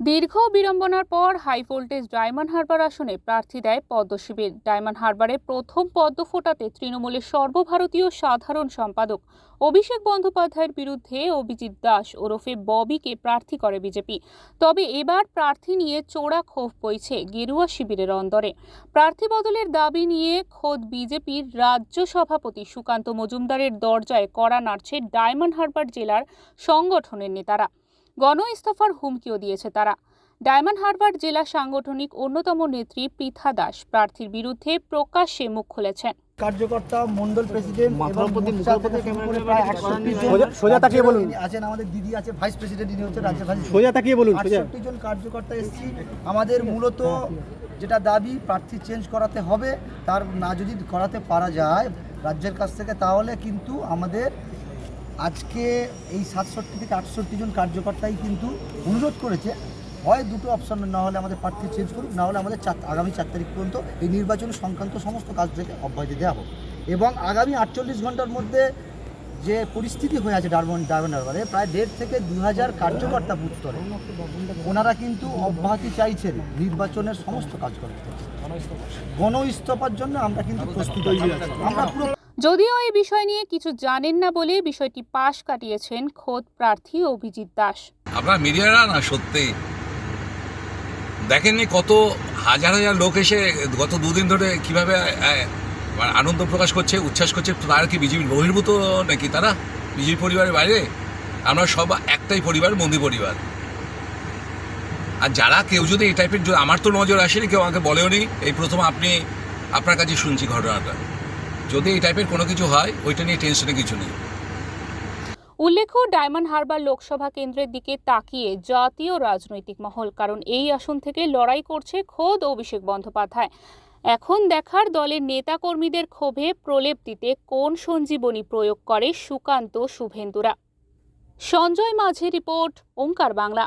দীর্ঘ বিড়ম্বনার পর high voltage diamond Harbour আসনে প্রার্থী দেয় পদ্ম শিবির ডায়মন্ড হারবারে প্রথম পদ্ম ফোটাতে তৃণমূলের সর্বভারতীয় সাধারণ সম্পাদক অভিষেক বন্দ্যোপাধ্যায়ের বিরুদ্ধে অভিজিৎ দাস ওরফে ববিকে প্রার্থী করে বিজেপি। তবে এবার প্রার্থী নিয়ে চোরা ক্ষোভ বইছে গেরুয়া শিবিরের অন্দরে। প্রার্থী বদলের দাবি নিয়ে খোদ বিজেপির রাজ্য সভাপতি সুকান্ত মজুমদারের দরজায় কড়া নাড়ছে ডায়মন্ড হারবার জেলার সংগঠনের নেতারা। গণ ইস্তফার হুমকিও দিয়েছে তারা। ডায়মন্ড হারবার জেলা সাংগঠনিক অন্যতম নেত্রী পৃথা দাস প্রার্থীর বিরুদ্ধে প্রকাশ্যে মুখ খুলেছেন। কার্যকর্তা মন্ডল প্রেসিডেন্ট এবং মাথার মোর্চা উপর থেকে দিয়ে শুরু করে ক্যামেরা প্রায় নিয়ে 61 জন সোজা- সোজা তাকিয়ে বলুন। আছেন আমাদের দিদি আছে ভাইস প্রেসিডেন্ট ইনি হচ্ছে রাজ্য ভাইস সোজা তাকিয়ে বলুন আটষট্টি জন কার্যকর্তা এসেছি। আমাদের মূলত যেটা দাবি প্রার্থী চেঞ্জ করাতে হবে তার না যদি করাতে পারা যায় রাজ্যের কাছ থেকে তাহলে কিন্তু আমাদের আজকে এই সাতষট্টি থেকে আটষট্টি জন কার্যকর্তাই কিন্তু অনুরোধ করেছে, হয় দুটো অপশন না হলে আমাদের প্রার্থী চেঞ্জ করুক, না হলে আমাদের চার, আগামী চার তারিখ পর্যন্ত এই নির্বাচন সংক্রান্ত সমস্ত কাজ থেকে অব্যাহতি দেওয়া হোক। এবং আগামী আটচল্লিশ ঘণ্টার মধ্যে যে পরিস্থিতি হয়ে আছে ডারবন ডারবারে প্রায় দেড় থেকে দু হাজার কার্যকর্তা বুথ ওনারা কিন্তু অব্যাহতি চাইছেন নির্বাচনের সমস্ত কাজ করতে গণ ইস্তফার জন্য আমরা কিন্তু প্রস্তুত আমরা পুরো যদিও এই বিষয় নিয়ে কিছু জানেন না বলে বিষয়টি পাশ কাটিয়েছেন খোদ প্রার্থী অভিজিৎ দাস। আপনার মিডিয়ারা না, সত্যি। দেখেননি কত হাজার হাজার লোক এসে গত দুদিন ধরে কীভাবে মানে আনন্দ প্রকাশ করছে, উচ্ছ্বাস করছে, তারা কি বিজেপির বহির্ভূত নাকি তারা? বিজেপি পরিবারের বাইরে? আমরা সব একটাই পরিবার মন্দির পরিবার। আর যারা কেউ যদি এই টাইপের আমার তো নজর আসেনি, কেউ আমাকে বলেওনি, এই প্রথম আপনি, আপনার কাছে শুনছি ঘটনাটা। যদি এই টাইপের কোনো কিছু হয়, ওইটা নিয়ে টেনশনে কিছু নেই। উল্লেখ্য, ডায়মন্ড হারবার লোকসভা কেন্দ্রের দিকে তাকিয়ে জাতীয় রাজনৈতিক মহল, কারণ এই আসন থেকে লড়াই করছে খোদ অভিষেক বন্দ্যোপাধ্যায়। এখন দেখার দলের নেতাকর্মীদের ক্ষোভে প্রলেপ দিতে কোন সঞ্জীবনী প্রয়োগ করে সুকান্ত শুভেন্দুরা? সঞ্জয় মাঝি রিপোর্ট, ওঙ্কার বাংলা।